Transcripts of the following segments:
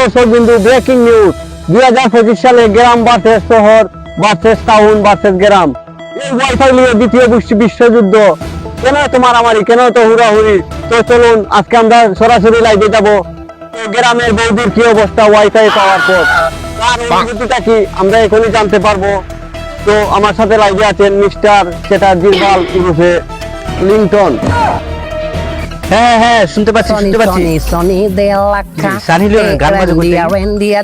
দর্শক বিন্দু breaking news দুই হাজার পঁচিশ সালে গ্রাম ভার্সেস শহর ভার্সেস টাউন গ্রাম। এই ওয়াইফাই নিয়ে দ্বিতীয় বিশ্বযুদ্ধ। কেন এত মারামারি? কেন এত হুড়াহুড়ি? তো চলুন, আজকে আমরা সরাসরি লাইভে যাব। তো গ্রামের বৌদির কি অবস্থা ওয়াইফাই পাওয়ার পর? তার অনুভূতিটা কি আমরা এখনই জানতে পারব। তো আমার সাথে লাইভে আছেন মিস্টার চ্যাটার্জি বাল উরুফে লিংটন। হ্যাঁ হ্যাঁ শুনতে পাচ্ছি শুনতে পাচ্ছি de la ca. Sunny Leone গান বাজে করতে।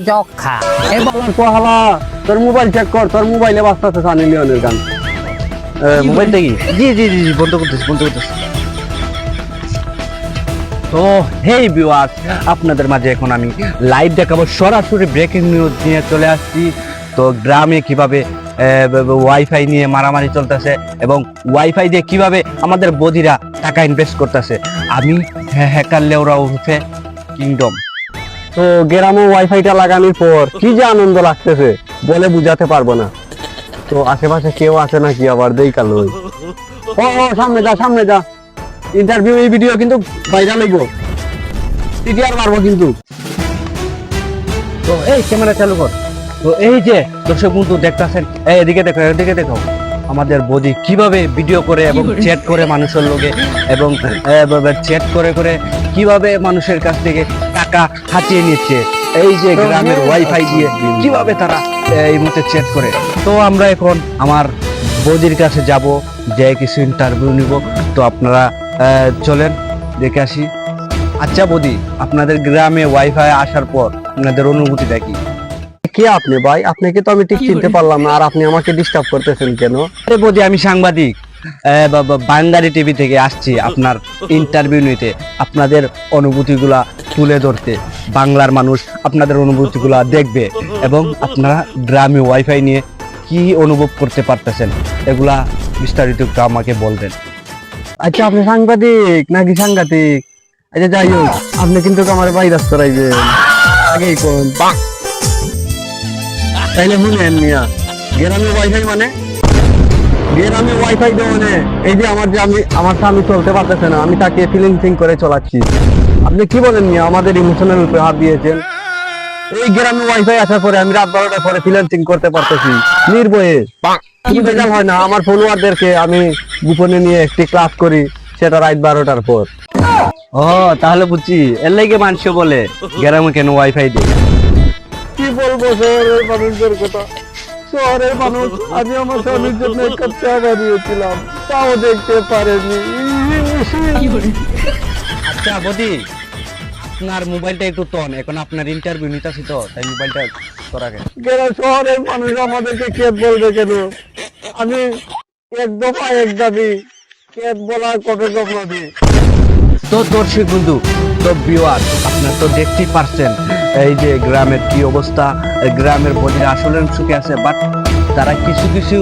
Jocka. এই বলার কোহালা তোর মোবাইল চেক কর তোর মোবাইলে বাজতেছে সানি লিওনের গান মোবাইলটা কি জি জি জি জি, বন্ধ করতেছি বন্ধ করতেছি তো হেই ভিউয়ার্স আপনাদের মাঝে এখন আমি লাইভ দেখাবো সরাসরি ব্রেকিং নিউজ নিয়ে চলে আসছি তো গ্রামে কীভাবে ওয়াইফাই নিয়ে মারামারি চলতেছে এবং ওয়াইফাই দিয়ে কীভাবে আমাদের বধিরা টাকা ইনভেস্ট করতেছে। আমি হ্যাকার লেওরা উঠে কিংডম তো গ্রামে ওয়াইফাইটা লাগানোর পর কি যে আনন্দ লাগতেছে বলে বুঝাতে পারব না। তো আশেপাশে কেউ আছে নাকি? আবার দেই কালো ও, সামনে যা সামনে যা। ইন্টারভিউ এই ভিডিও কিন্তু ভাইরাল হইব। টিটিআর মারবো কিন্তু। তো এই ক্যামেরা চালু কর। তো এই যে দর্শক বন্ধু দেখতেছেন এই এদিকে দেখো এদিকে দেখো। আমাদের বডি কীভাবে ভিডিও করে এবং চ্যাট করে মানুষের লোকে এবং চ্যাট করে করে কীভাবে মানুষের কাছ থেকে টাকা হাতিয়ে নিচ্ছে। এই যে গ্রামের ওয়াইফাই দিয়ে কীভাবে তারা এই মতে চ্যাট করে। তো আমরা এখন আমার বৌদির কাছে যাব যে কিছু ইন্টারভিউ নিব। তো আপনারা চলেন দেখে আসি। আচ্ছা বদি আপনাদের গ্রামে ওয়াইফাই আসার পর আপনাদের অনুভূতিটা কি? কে আপনি ভাই? আপনাকে তো আমি ঠিক চিনতে পারলাম না আর আপনি আমাকে ডিস্টার্ব করতেছেন কেন? আরে বৌদি আমি সাংবাদিক। আহ, বা- বা- বান্দারি টিভি থেকে আসছি আপনার ইন্টারভিউ নিতে। আপনাদের অনুভূতিগুলা তুলে ধরতে। বাংলার মানুষ আপনাদের অনুভূতিগুলা দেখবে এবং আপনারা গ্রামে ওয়াইফাই নিয়ে কি অনুভব করতে পারতেছেন এগুলা বিস্তারিত একটু আমাকে বলবেন। আচ্ছা আপনি সাংবাদিক নাকি সাংঘাতিক? আচ্ছা যাই হোক আপনি কিন্তু আমার ভাইরাস করাইবেন আগেই কোন। তাইলে শুনেন মিয়া, গ্রামে ওয়াইফাই মানে? গ্রামে ওয়াইফাই দেওয়ানে, এই যে আমার যে আমি, আমার স্বামী চলতে পারতেছে না, আমি তাকে ফিলিংসিং করে চলাচ্ছি। আপনি কি বলেন মিয়া, আমাদের ইমোশনাল উপরে হাত দিয়েছেন? এই গ্রামে ওয়াইফাই আসার পরে আমি রাত বারোটার পরে ফ্রিল্যান্সিং করতে পারতেছি, নির্ভয়ে। কি বেজাল হয় না, আমার ফলোয়ারদেরকে আমি গোপনে নিয়ে একটি ক্লাস করি, সেটা রাত বারোটার পর। ও, তাহলে বুঝছি, এর লাগে মানুষ বলে, গ্রামে কেন ওয়াইফাই দেয় কি বলব শহরের মানুষদের কথা? শহরের মানুষ আমি আমার স্বামীর জন্য এক কাপ চা বানিয়েছিলাম তাও দেখতে পারেনি। আচ্ছা বদি আপনার মোবাইলটা একটু টন এখন আপনার ইন্টারভিউ নিতেছি তো তাই মোবাইলটা করা কেন শহরের মানুষ আমাদেরকে কেত বলবে কেন? আমি এক দফা এক দাবি কেত বলার কবে গপ্রবি তো দর্শক বন্ধু, তো ভিউয়ার আপনার তো দেখতেই পারছেন এই যে গ্রামের কি অবস্থা গ্রামের বদিরা আসলে সুখে আছে বাট তারা কিছু কিছু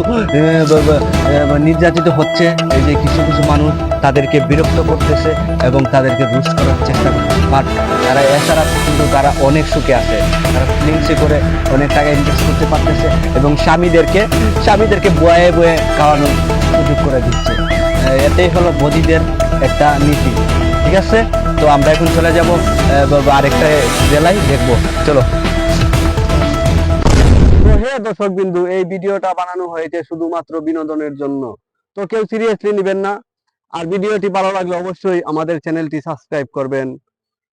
নির্যাতিত হচ্ছে। এই যে কিছু কিছু মানুষ তাদেরকে বিরক্ত করতেছে এবং তাদেরকে রুশ করার চেষ্টা করছে বাট তারা এছাড়া কিন্তু তারা অনেক সুখে আছে। তারা ফিলিংসে করে অনেক টাকা ইনভেস্ট করতে পারতেছে এবং স্বামীদেরকে স্বামীদেরকে বয়ে বয়ে খাওয়ানোর সুযোগ করে দিচ্ছে। এটাই হলো বদিদের একটা নীতি। ঠিক আছে? তো আমরা এখন চলে যাব আরেকটা জেলায় দেখব। চলো। দর্শক বিন্দু, এই ভিডিওটা বানানো হয়েছে শুধুমাত্র বিনোদনের জন্য। তো কেউ সিরিয়াসলি নেবেন না। আর ভিডিওটি ভালো লাগলে অবশ্যই আমাদের চ্যানেলটি সাবস্ক্রাইব করবেন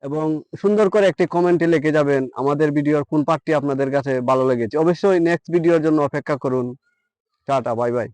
এবং সুন্দর করে একটি কমেন্টে লিখে যাবেন আমাদের ভিডিওর কোন পার্টটি আপনাদের কাছে ভালো লেগেছে। অবশ্যই নেক্সট ভিডিওর জন্য অপেক্ষা করুন। Tata bye bye